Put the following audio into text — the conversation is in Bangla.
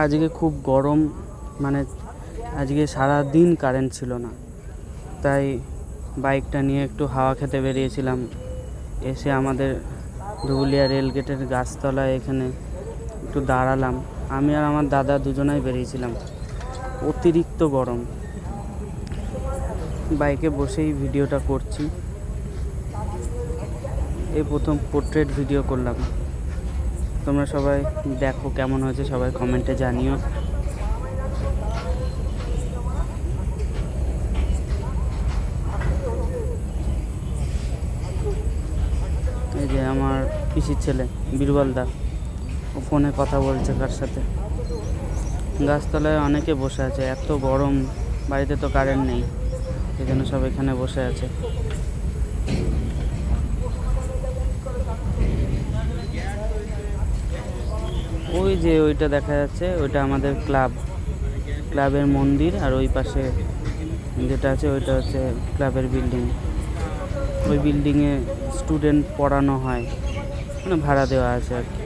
আজকে খুব গরম মানে আজকে সারা দিন কারেন্ট ছিল না। তাই বাইকটা নিয়ে একটু হাওয়া খেতে বেরিয়েছিলাম। এসে আমাদের ধুবুলিয়া রেলগেটের গাছতলায় এখানে একটু দাঁড়ালাম। আমি আর আমার দাদা দুজনাই বেরিয়েছিলাম। অতিরিক্ত গরম। বাইকে বসেই ভিডিওটা করছি। এই প্রথম পোর্ট্রেট ভিডিও করলাম। তোমরা সবাই দেখো কেমন হয়েছে, সবাই কমেন্টে জানিও। এই যে আমার পিসির ছেলে, বীরবল দা, ও ফোনে কথা বলছে কার সাথে। গাছতলায় অনেকে বসে আছে, এত গরম, বাড়িতে তো কারেন্ট নেই সেই জন্য সব এখানে বসে আছে। ওই যে ওইটা দেখা যাচ্ছে, ওইটা আমাদের ক্লাব, ক্লাবের মন্দির আর ওই পাশে যেটা আছে ওইটা হচ্ছে ক্লাবের বিল্ডিং। ওই বিল্ডিংয়ে স্টুডেন্ট পড়ানো হয় মানে ভাড়া দেওয়া আছে আর কি।